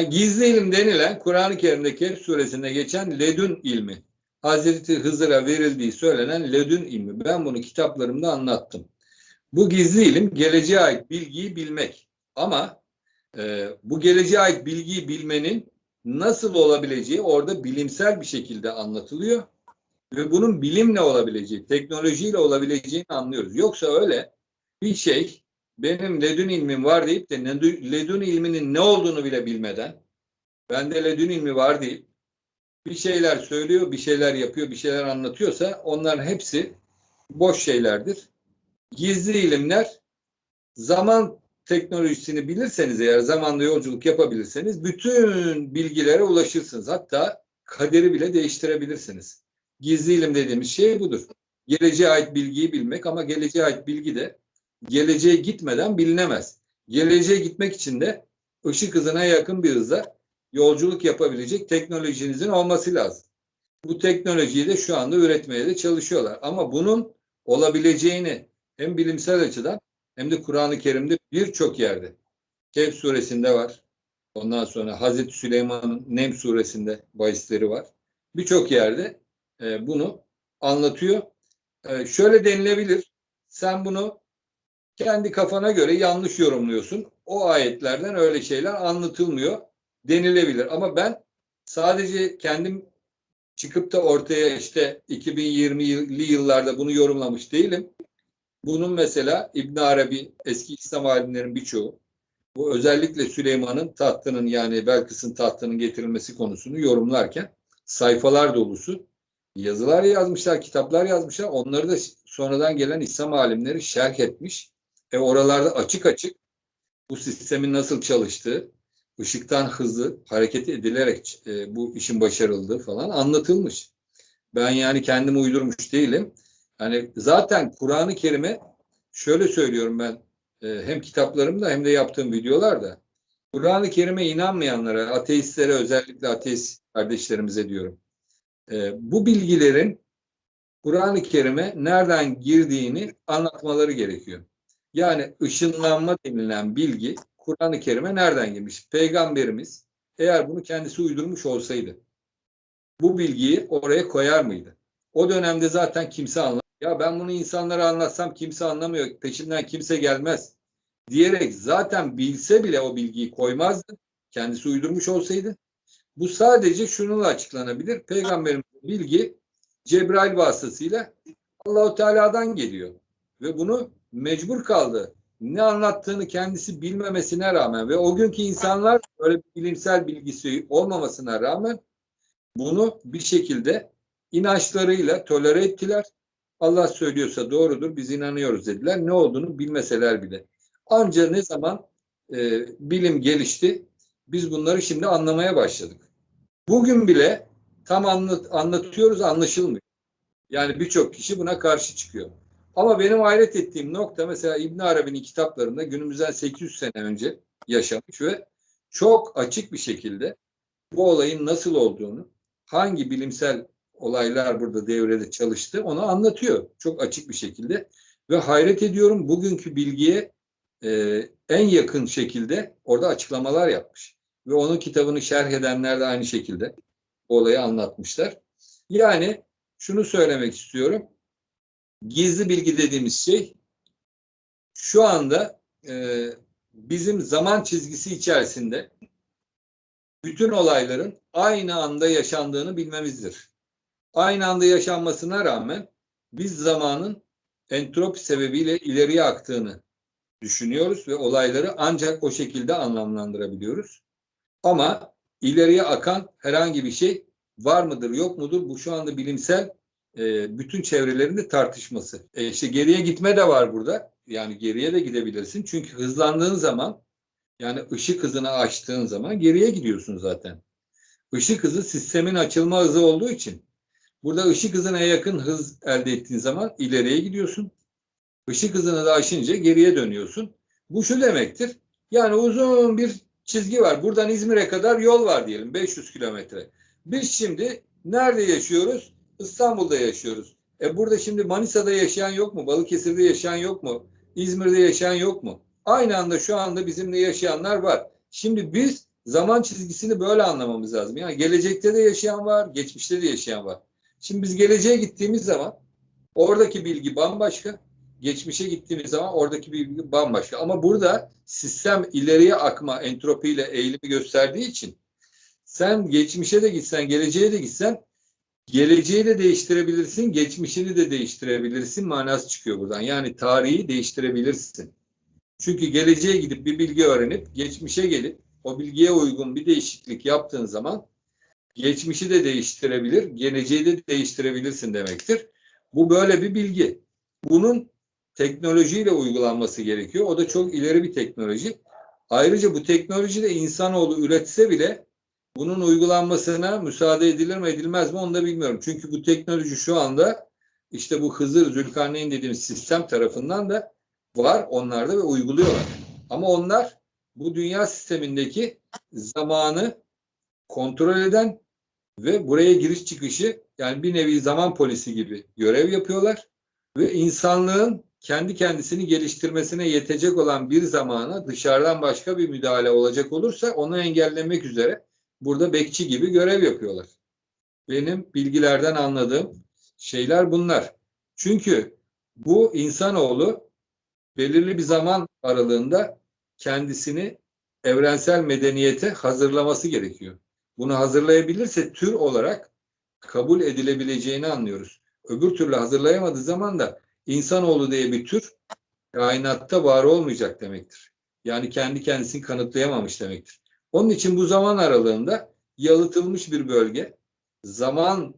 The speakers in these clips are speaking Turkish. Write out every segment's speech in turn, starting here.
Gizli ilim denilen Kur'an-ı Kerim'deki Kehf suresinde geçen ledün ilmi. Hazreti Hızır'a verildiği söylenen ledün ilmi. Ben bunu kitaplarımda anlattım. Bu gizli ilim geleceğe ait bilgiyi bilmek. Ama e, bu geleceğe ait bilgiyi bilmenin nasıl olabileceği orada bilimsel bir şekilde anlatılıyor. Ve bunun bilimle olabileceği, teknolojiyle olabileceğini anlıyoruz. Yoksa öyle bir şey benim ledün ilmim var deyip de ledün ilminin ne olduğunu bile bilmeden bende ledün ilmi var deyip bir şeyler söylüyor, bir şeyler yapıyor, bir şeyler anlatıyorsa onların hepsi boş şeylerdir. Gizli ilimler zaman teknolojisini bilirseniz eğer zamanda yolculuk yapabilirseniz bütün bilgilere ulaşırsınız. Hatta kaderi bile değiştirebilirsiniz. Gizli ilim dediğimiz şey budur. Geleceğe ait bilgiyi bilmek ama geleceğe ait bilgi de geleceğe gitmeden bilinemez. Geleceğe gitmek için de ışık hızına yakın bir hızla yolculuk yapabilecek teknolojinizin olması lazım. Bu teknolojiyi de şu anda üretmeye de çalışıyorlar. Ama bunun olabileceğini hem bilimsel açıdan hem de Kur'an-ı Kerim'de birçok yerde Kehf suresinde var. Ondan sonra Hazreti Süleyman'ın Nem suresinde bahisleri var. Birçok yerde e, bunu anlatıyor. E, şöyle denilebilir. Sen bunu kendi kafana göre yanlış yorumluyorsun. O ayetlerden öyle şeyler anlatılmıyor denilebilir. Ama ben sadece kendim çıkıp da ortaya işte 2020'li yıllarda bunu yorumlamış değilim. Bunun mesela İbn Arabi eski İslam alimlerin birçoğu bu özellikle Süleyman'ın tahtının yani Belkıs'ın tahtının getirilmesi konusunu yorumlarken sayfalar dolusu yazılar yazmışlar, kitaplar yazmışlar. Onları da sonradan gelen İslam alimleri şerh etmiş. E oralarda açık açık bu sistemin nasıl çalıştığı, ışıktan hızlı hareket edilerek e, bu işin başarıldığı falan anlatılmış. Ben yani kendim uydurmuş değilim. Hani zaten Kur'an-ı Kerim'e şöyle söylüyorum ben e, hem kitaplarımda hem de yaptığım videolarda Kur'an-ı Kerim'e inanmayanlara, ateistlere özellikle ateist kardeşlerimize diyorum. E, bu bilgilerin Kur'an-ı Kerim'e nereden girdiğini anlatmaları gerekiyor. Yani ışınlanma denilen bilgi Kur'an-ı Kerim'e nereden girmiş? Peygamberimiz eğer bunu kendisi uydurmuş olsaydı bu bilgiyi oraya koyar mıydı? O dönemde zaten kimse anlamıyor. Ya ben bunu insanlara anlatsam kimse anlamıyor. Peşinden kimse gelmez. Diyerek zaten bilse bile o bilgiyi koymazdı. Kendisi uydurmuş olsaydı. Bu sadece şununla açıklanabilir. Peygamberin bilgi Cebrail vasıtasıyla Allahu Teala'dan geliyor. Ve bunu mecbur kaldı. Ne anlattığını kendisi bilmemesine rağmen ve o günkü insanlar öyle bilimsel bilgisi olmamasına rağmen bunu bir şekilde inançlarıyla tolere ettiler. Allah söylüyorsa doğrudur biz inanıyoruz dediler. Ne olduğunu bilmeseler bile. Ancak ne zaman e, bilim gelişti biz bunları şimdi anlamaya başladık. Bugün bile tam anlat, anlatıyoruz anlaşılmıyor. Yani birçok kişi buna karşı çıkıyor. Ama benim hayret ettiğim nokta mesela İbn Arabi'nin kitaplarında günümüzden 800 sene önce yaşamış ve çok açık bir şekilde bu olayın nasıl olduğunu, hangi bilimsel olaylar burada devrede çalıştı onu anlatıyor çok açık bir şekilde. Ve hayret ediyorum bugünkü bilgiye e, en yakın şekilde orada açıklamalar yapmış. Ve onun kitabını şerh edenler de aynı şekilde olayı anlatmışlar. Yani şunu söylemek istiyorum gizli bilgi dediğimiz şey şu anda e, bizim zaman çizgisi içerisinde bütün olayların aynı anda yaşandığını bilmemizdir. Aynı anda yaşanmasına rağmen biz zamanın entropi sebebiyle ileriye aktığını düşünüyoruz ve olayları ancak o şekilde anlamlandırabiliyoruz. Ama ileriye akan herhangi bir şey var mıdır yok mudur bu şu anda bilimsel e, bütün çevrelerinde tartışması. E, işte geriye gitme de var burada. Yani geriye de gidebilirsin. Çünkü hızlandığın zaman yani ışık hızını açtığın zaman geriye gidiyorsun zaten. Işık hızı sistemin açılma hızı olduğu için burada ışık hızına yakın hız elde ettiğin zaman ileriye gidiyorsun. Işık hızını da aşınca geriye dönüyorsun. Bu şu demektir. Yani uzun bir çizgi var. Buradan İzmir'e kadar yol var diyelim 500 kilometre. Biz şimdi nerede yaşıyoruz? İstanbul'da yaşıyoruz. E burada şimdi Manisa'da yaşayan yok mu? Balıkesir'de yaşayan yok mu? İzmir'de yaşayan yok mu? Aynı anda şu anda bizimle yaşayanlar var. Şimdi biz zaman çizgisini böyle anlamamız lazım. Yani gelecekte de yaşayan var, geçmişte de yaşayan var. Şimdi biz geleceğe gittiğimiz zaman oradaki bilgi bambaşka, geçmişe gittiğimiz zaman oradaki bilgi bambaşka. Ama burada sistem ileriye akma entropiyle eğilimi gösterdiği için sen geçmişe de gitsen, geleceğe de gitsen geleceği de değiştirebilirsin, geçmişini de değiştirebilirsin manası çıkıyor buradan. Yani tarihi değiştirebilirsin. Çünkü geleceğe gidip bir bilgi öğrenip geçmişe gelip o bilgiye uygun bir değişiklik yaptığın zaman geçmişi de değiştirebilir, geleceği de değiştirebilirsin demektir. Bu böyle bir bilgi. Bunun teknolojiyle uygulanması gerekiyor. O da çok ileri bir teknoloji. Ayrıca bu teknoloji de insanoğlu üretse bile bunun uygulanmasına müsaade edilir mi edilmez mi onu da bilmiyorum. Çünkü bu teknoloji şu anda işte bu Hızır Zülkarneyn dediğimiz sistem tarafından da var onlarda ve uyguluyorlar. Ama onlar bu dünya sistemindeki zamanı kontrol eden ve buraya giriş çıkışı yani bir nevi zaman polisi gibi görev yapıyorlar ve insanlığın kendi kendisini geliştirmesine yetecek olan bir zamana dışarıdan başka bir müdahale olacak olursa onu engellemek üzere burada bekçi gibi görev yapıyorlar. Benim bilgilerden anladığım şeyler bunlar. Çünkü bu insanoğlu belirli bir zaman aralığında kendisini evrensel medeniyete hazırlaması gerekiyor. Bunu hazırlayabilirse tür olarak kabul edilebileceğini anlıyoruz. Öbür türlü hazırlayamadığı zaman da insanoğlu diye bir tür kainatta var olmayacak demektir. Yani kendi kendisini kanıtlayamamış demektir. Onun için bu zaman aralığında yalıtılmış bir bölge, zaman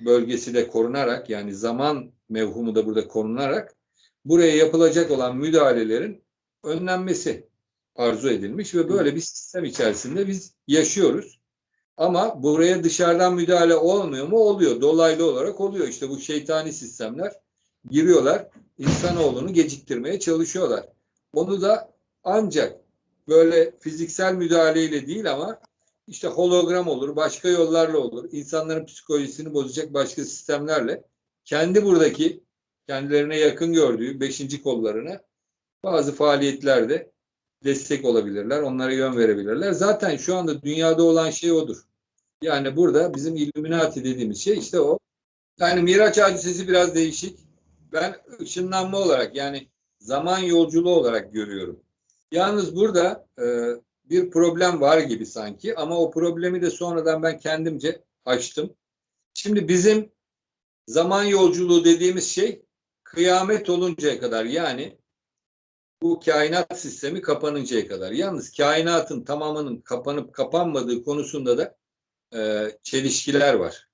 bölgesi de korunarak yani zaman mevhumu da burada korunarak buraya yapılacak olan müdahalelerin önlenmesi arzu edilmiş ve böyle bir sistem içerisinde biz yaşıyoruz. Ama buraya dışarıdan müdahale olmuyor mu? Oluyor. Dolaylı olarak oluyor. İşte bu şeytani sistemler giriyorlar. insanoğlunu geciktirmeye çalışıyorlar. Onu da ancak böyle fiziksel müdahaleyle değil ama işte hologram olur, başka yollarla olur. İnsanların psikolojisini bozacak başka sistemlerle kendi buradaki kendilerine yakın gördüğü beşinci kollarına bazı faaliyetlerde destek olabilirler, onlara yön verebilirler. Zaten şu anda dünyada olan şey odur. Yani burada bizim Illuminati dediğimiz şey işte o. Yani Miraç hadisesi biraz değişik. Ben ışınlanma olarak yani zaman yolculuğu olarak görüyorum. Yalnız burada e, bir problem var gibi sanki ama o problemi de sonradan ben kendimce açtım. Şimdi bizim zaman yolculuğu dediğimiz şey kıyamet oluncaya kadar yani bu kainat sistemi kapanıncaya kadar. Yalnız kainatın tamamının kapanıp kapanmadığı konusunda da e, çelişkiler var.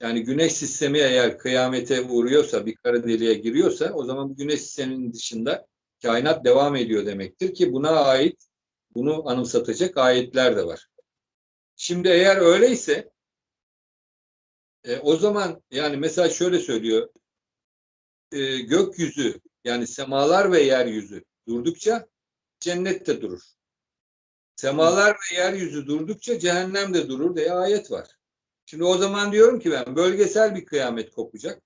Yani güneş sistemi eğer kıyamete uğruyorsa, bir kara deliğe giriyorsa o zaman güneş sisteminin dışında kainat devam ediyor demektir ki buna ait bunu anımsatacak ayetler de var. Şimdi eğer öyleyse e, o zaman yani mesela şöyle söylüyor e, gökyüzü yani semalar ve yeryüzü durdukça cennet de durur. Semalar ve yeryüzü durdukça cehennem de durur diye ayet var. Şimdi o zaman diyorum ki ben bölgesel bir kıyamet kopacak.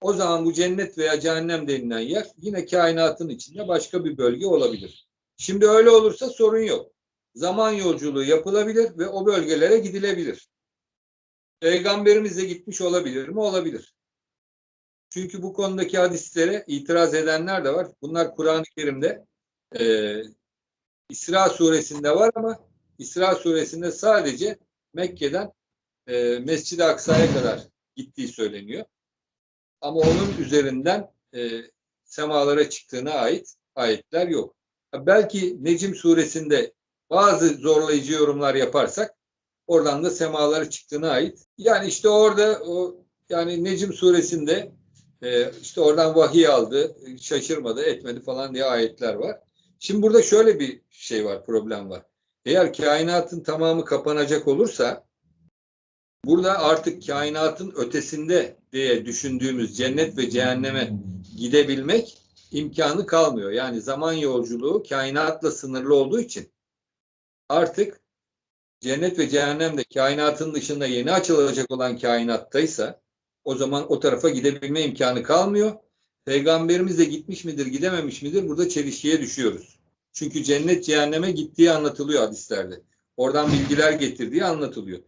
O zaman bu cennet veya cehennem denilen yer yine kainatın içinde başka bir bölge olabilir. Şimdi öyle olursa sorun yok. Zaman yolculuğu yapılabilir ve o bölgelere gidilebilir. Peygamberimiz de gitmiş olabilir mi? Olabilir. Çünkü bu konudaki hadislere itiraz edenler de var. Bunlar Kur'an-ı Kerim'de e, İsra suresinde var ama İsra suresinde sadece Mekke'den e, Mescid-i Aksa'ya kadar gittiği söyleniyor. Ama onun üzerinden e, semalara çıktığına ait ayetler yok. Belki Necim suresinde bazı zorlayıcı yorumlar yaparsak oradan da semalara çıktığına ait. Yani işte orada o yani Necim suresinde e, işte oradan vahiy aldı, şaşırmadı, etmedi falan diye ayetler var. Şimdi burada şöyle bir şey var, problem var. Eğer kainatın tamamı kapanacak olursa burada artık kainatın ötesinde diye düşündüğümüz cennet ve cehenneme gidebilmek imkanı kalmıyor. Yani zaman yolculuğu kainatla sınırlı olduğu için artık cennet ve cehennem de kainatın dışında yeni açılacak olan kainattaysa o zaman o tarafa gidebilme imkanı kalmıyor. Peygamberimiz de gitmiş midir, gidememiş midir? Burada çelişkiye düşüyoruz. Çünkü cennet cehenneme gittiği anlatılıyor hadislerde. Oradan bilgiler getirdiği anlatılıyor.